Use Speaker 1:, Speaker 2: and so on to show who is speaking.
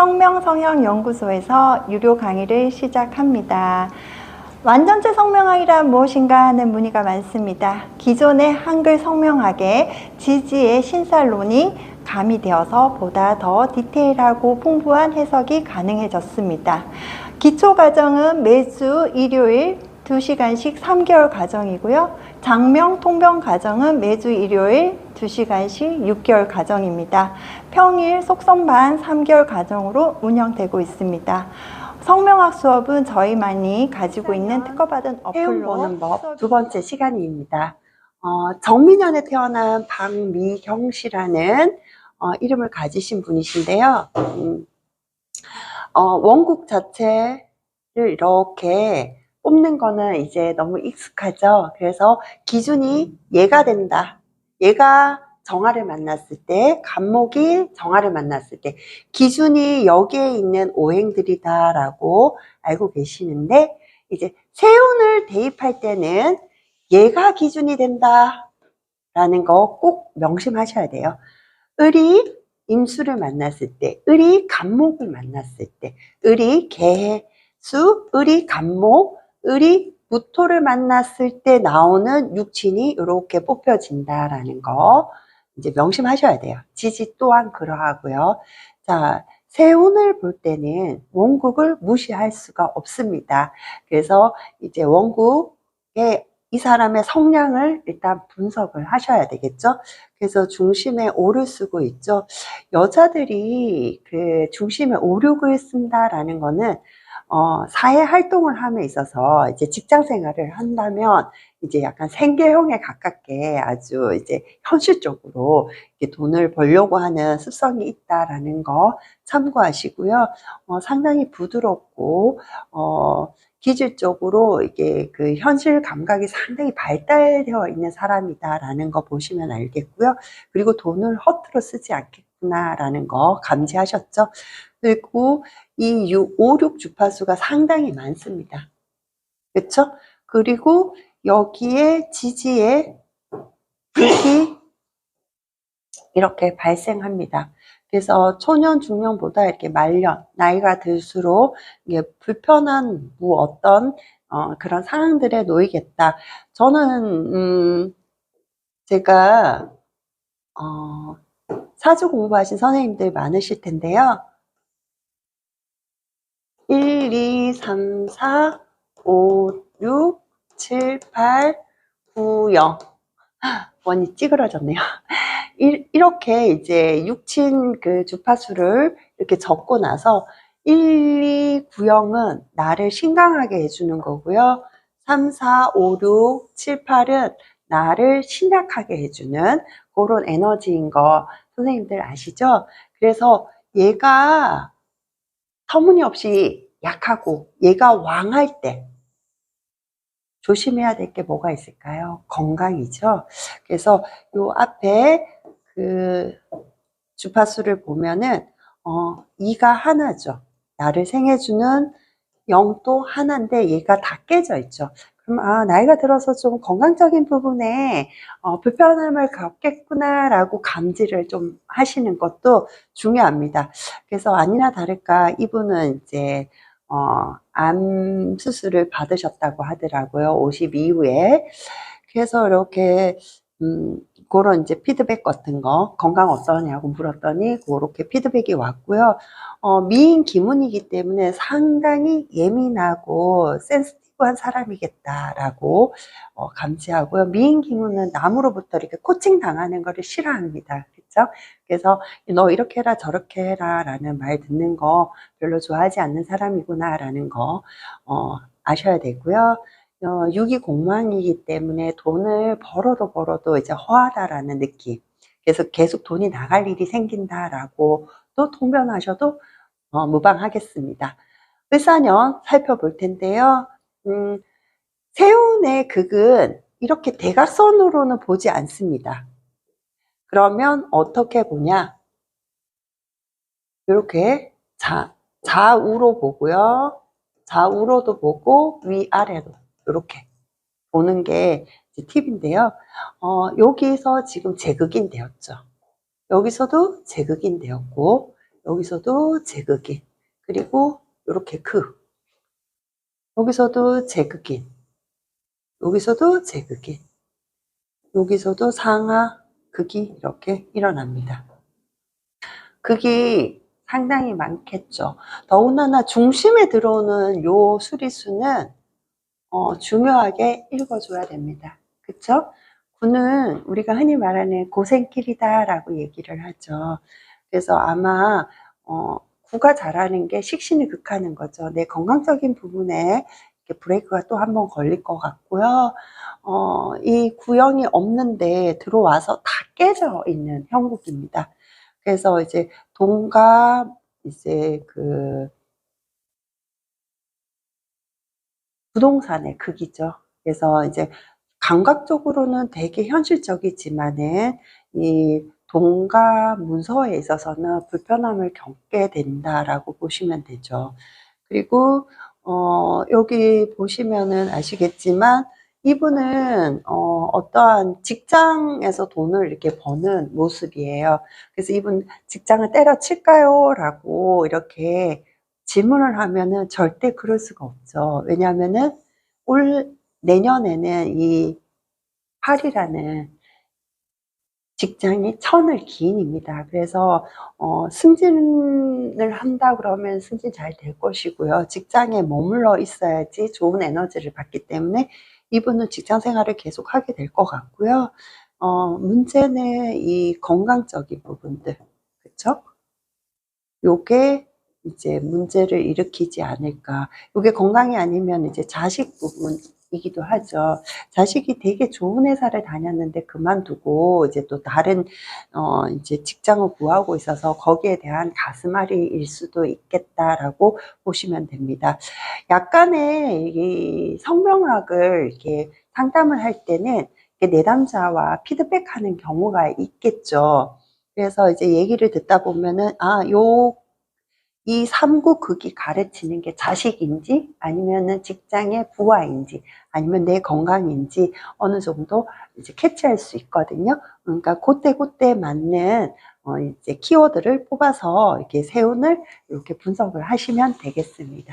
Speaker 1: 성명성형연구소에서 유료 강의를 시작합니다. 완전체 성명학이란 무엇인가 하는 문의가 많습니다. 기존의 한글 성명학에 지지의 신살론이 가미되어서 보다 더 디테일하고 풍부한 해석이 가능해졌습니다. 기초 과정은 매주 일요일 2시간씩 3개월 과정이고요. 장명 통병 과정은 매주 일요일 2시간씩 6개월 과정입니다. 평일 속성반 3개월 과정으로 운영되고 있습니다. 성명학 수업은 저희만이 가지고 있는 특허받은 어플로
Speaker 2: 보는 법 두 번째 시간입니다. 어, 정민현에 태어난 박미경 씨라는 어, 이름을 가지신 분이신데요. 음, 어, 원국 자체를 이렇게 뽑는 거는 이제 너무 익숙하죠. 그래서 기준이 얘가 된다. 얘가 정화를 만났을 때, 간목이 정화를 만났을 때, 기준이 여기에 있는 오행들이다라고 알고 계시는데, 이제 세운을 대입할 때는 얘가 기준이 된다. 라는 거 꼭 명심하셔야 돼요. 을이 임수를 만났을 때, 을이 간목을 만났을 때, 을이 개 수, 을이 간목, 을이 무토를 만났을 때 나오는 육친이 이렇게 뽑혀진다라는 거 이제 명심하셔야 돼요. 지지 또한 그러하고요. 자, 세운을 볼 때는 원국을 무시할 수가 없습니다. 그래서 이제 원국의 이 사람의 성향을 일단 분석을 하셔야 되겠죠. 그래서 중심에 오를 쓰고 있죠. 여자들이 그 중심에 오륙을 쓴다라는 거는 어, 사회 활동을 함에 있어서 이제 직장 생활을 한다면 이제 약간 생계형에 가깝게 아주 이제 현실적으로 돈을 벌려고 하는 습성이 있다라는 거 참고하시고요. 어, 상당히 부드럽고 어, 기질적으로 이게 그 현실 감각이 상당히 발달되어 있는 사람이다라는 거 보시면 알겠고요. 그리고 돈을 허투루 쓰지 않 겠구나라는 거 감지하셨죠? 그리고 이 6, 5, 6 주파수가 상당히 많습니다. 그렇죠? 그리고 여기에 지지에 불이 이렇게 발생합니다. 그래서 초년, 중년보다 이렇게 말년, 나이가 들수록 이게 불편한 뭐 어떤 어, 그런 상황들에 놓이겠다. 저는 음, 제가 어, 사주 공부하신 선생님들 많으실 텐데요. 1, 2, 3, 4, 5, 6, 7, 8, 9, 0. 원이 찌그러졌네요. 이- 이렇게 이제 육친 그 주파수를 이렇게 적고 나서 1, 2, 9, 0은 나를 신강하게 해주는 거고요. 3, 4, 5, 6, 7, 8은 나를 신약하게 해주는 그런 에너지인 거 선생님들 아시죠? 그래서 얘가 터무니없이 약하고 얘가 왕할 때 조심해야 될 게 뭐가 있을까요? 건강이죠. 그래서 요 앞에 그 주파수를 보면은 어, 이가 하나죠. 나를 생해주는 영도 하나인데 얘가 다 깨져 있죠. 그럼 아 나이가 들어서 좀 건강적인 부분에 어, 불편함을 겪겠구나라고 감지를 좀 하시는 것도 중요합니다. 그래서 아니나 다를까 이분은 이제 어, 암 수술을 받으셨다고 하더라고요. 50 이후에. 그래서 이렇게 음, 그런 이제 피드백 같은 거 건강 어떠냐고 물었더니 그렇게 피드백이 왔고요. 어, 미인 기문이기 때문에 상당히 예민하고 센스티 브한 사람이겠다라고 어, 감지하고요. 미인 기문은 남으로부터 이렇게 코칭 당하는 거를 싫어합니다. 그렇죠? 그래서 너 이렇게 해라 저렇게 해라라는 말 듣는 거 별로 좋아하지 않는 사람이구나라는 거 어, 아셔야 되고요. 어, 육이 공망이기 때문에 돈을 벌어도 벌어도 이제 허하다라는 느낌. 그래서 계속 돈이 나갈 일이 생긴다라고 또 통변하셔도 어, 무방하겠습니다. 을사년 살펴볼 텐데요. 음, 세운의 극은 이렇게 대각선으로는 보지 않습니다. 그러면 어떻게 보냐? 이렇게 자, 좌우로 보고요. 좌우로도 보고 위아래로 이렇게 보는 게 팁인데요. 어, 여기서 지금 제극인 되었죠. 여기서도 제극인 되었고 여기서도 제극인. 그리고 이렇게 크. 여기서도 제극인. 여기서도 제극인. 여기서도 상하 극이 이렇게 일어납니다. 극이 상당히 많겠죠. 더군다나 중심에 들어오는 요 수리수는 어, 중요하게 읽어줘야 됩니다. 그쵸? 구는 우리가 흔히 말하는 고생길이다 라고 얘기를 하죠. 그래서 아마 어, 구가 잘하는 게 식신을 극하는 거죠. 내 건강적인 부분에 브레이크가 또 한 번 걸릴 것 같고요. 어, 이 구형이 없는데 들어와서 다 깨져 있는 형국입니다. 그래서 이제 동갑 이제 그 부동산의 극이죠. 그래서 이제 감각적으로는 되게 현실적이지만은 이 동가 문서에 있어서는 불편함을 겪게 된다라고 보시면 되죠. 그리고 어, 여기 보시면은 아시겠지만 이분은 어, 어떠한 직장에서 돈을 이렇게 버는 모습이에요. 그래서 이분 직장을 때려칠까요? 라고 이렇게 질문을 하면은 절대 그럴 수가 없죠. 왜냐하면은 올 내년에는 이 8이라는 직장이 천을 기인입니다. 그래서 어, 승진을 한다 그러면 승진 잘 될 것이고요. 직장에 머물러 있어야지 좋은 에너지를 받기 때문에 이분은 직장 생활을 계속 하게 될 것 같고요. 어, 문제는 이 건강적인 부분들, 그쵸? 요게 이제 문제를 일으키지 않을까. 요게 건강이 아니면 이제 자식 부분 이기도 하죠. 자식이 되게 좋은 회사를 다녔는데 그만두고 이제 또 다른 어 이제 직장을 구하고 있어서 거기에 대한 가슴앓이일 수도 있겠다라고 보시면 됩니다. 약간의 이 성명학을 이렇게 상담을 할 때는 내담자와 피드백하는 경우가 있겠죠. 그래서 이제 얘기를 듣다 보면은 아, 요 이 삼구 극이 가르치는 게 자식인지 아니면은 직장의 부하인지 아니면 내 건강인지 어느 정도 이제 캐치할 수 있거든요. 그러니까 그때 그때 맞는 어 이제 키워드를 뽑아서 이렇게 세운을 이렇게 분석을 하시면 되겠습니다.